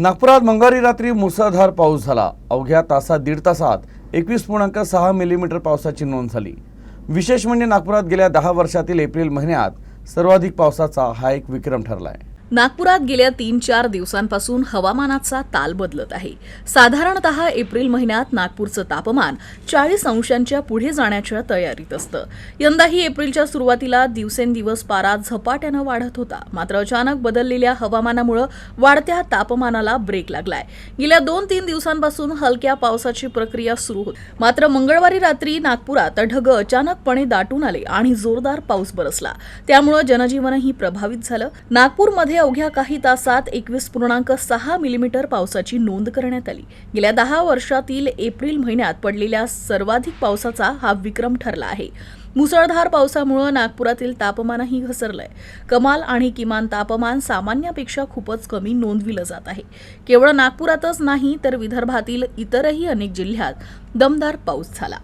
नागपुरात मंगळवारी रात्री मुसळधार पाऊस झाला. अवघ्या तासात दीड तासात एकवीस पूर्णांक सहा मिलीमीटर पावसाची नोंद झाली. विशेष म्हणजे नागपुरात गेल्या दहा वर्षातील एप्रिल महिन्यात सर्वाधिक पावसाचा हा एक विक्रम ठरला आहे नागपुरात गेल्या तीन चार दिवसांपासून हवामानाचा ताल बदलत आहे. साधारणतः एप्रिल महिन्यात नागपूरचं तापमान चाळीस अंशांच्या पुढे जाण्याच्या तयारीत असतं. यंदाही एप्रिलच्या सुरुवातीला दिवसेंदिवस पारा झपाट्यानं वाढत होता. मात्र अचानक बदललेल्या हवामानामुळे वाढत्या तापमानाला ब्रेक लागलाय. गेल्या दोन तीन दिवसांपासून हलक्या पावसाची प्रक्रिया सुरू होती. मात्र मंगळवारी रात्री नागपुरात ढग अचानकपणे दाटून आले आणि जोरदार पाऊस बरसला. त्यामुळं जनजीवनही प्रभावित झालं. नागपूरमध्ये अवघ्या काही तासात एकवीस पूर्णांक सहा मिलीमीटर पावसाची नोंद करण्यात आली. गेल्या दहा वर्षातील एप्रिल महिन्यात पडलेल्या सर्वाधिक पावसाचा हा विक्रम ठरला आहे. मुसळधार पावसामुळे नागपुरातील तापमानही घसरलंय. कमाल आणि किमान तापमान सामान्यापेक्षा खूपच कमी नोंदविलं जात आहे. केवळ नागपुरातच नाही तर विदर्भातील इतरही अनेक जिल्ह्यात दमदार पाऊस झाला.